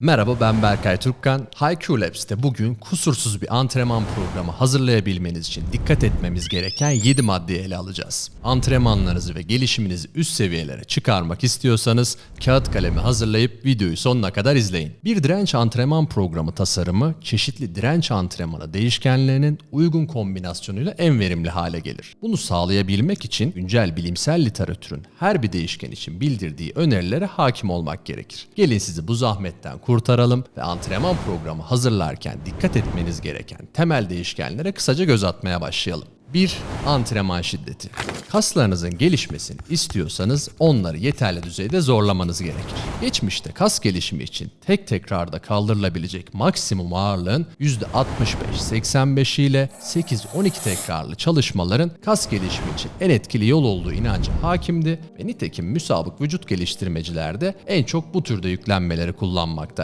Merhaba ben Berkay Türkkan. HiQ Labs'te bugün kusursuz bir antrenman programı hazırlayabilmeniz için dikkat etmemiz gereken 7 maddeyi ele alacağız. Antrenmanlarınızı ve gelişiminizi üst seviyelere çıkarmak istiyorsanız kağıt kalemi hazırlayıp videoyu sonuna kadar izleyin. Bir direnç antrenman programı tasarımı çeşitli direnç antrenmanı değişkenlerinin uygun kombinasyonuyla en verimli hale gelir. Bunu sağlayabilmek için güncel bilimsel literatürün her bir değişken için bildirdiği önerilere hakim olmak gerekir. Gelin sizi bu zahmetten kurtaralım ve antrenman programı hazırlarken dikkat etmeniz gereken temel değişkenlere kısaca göz atmaya başlayalım. 1. Antrenman şiddeti. Kaslarınızın gelişmesini istiyorsanız onları yeterli düzeyde zorlamanız gerekir. Geçmişte kas gelişimi için tek tekrarda kaldırılabilecek maksimum ağırlığın %65-85 ile 8-12 tekrarlı çalışmaların kas gelişimi için en etkili yol olduğu inancı hakimdi ve nitekim müsabık vücut geliştirmeciler de en çok bu türde yüklenmeleri kullanmaktaydı.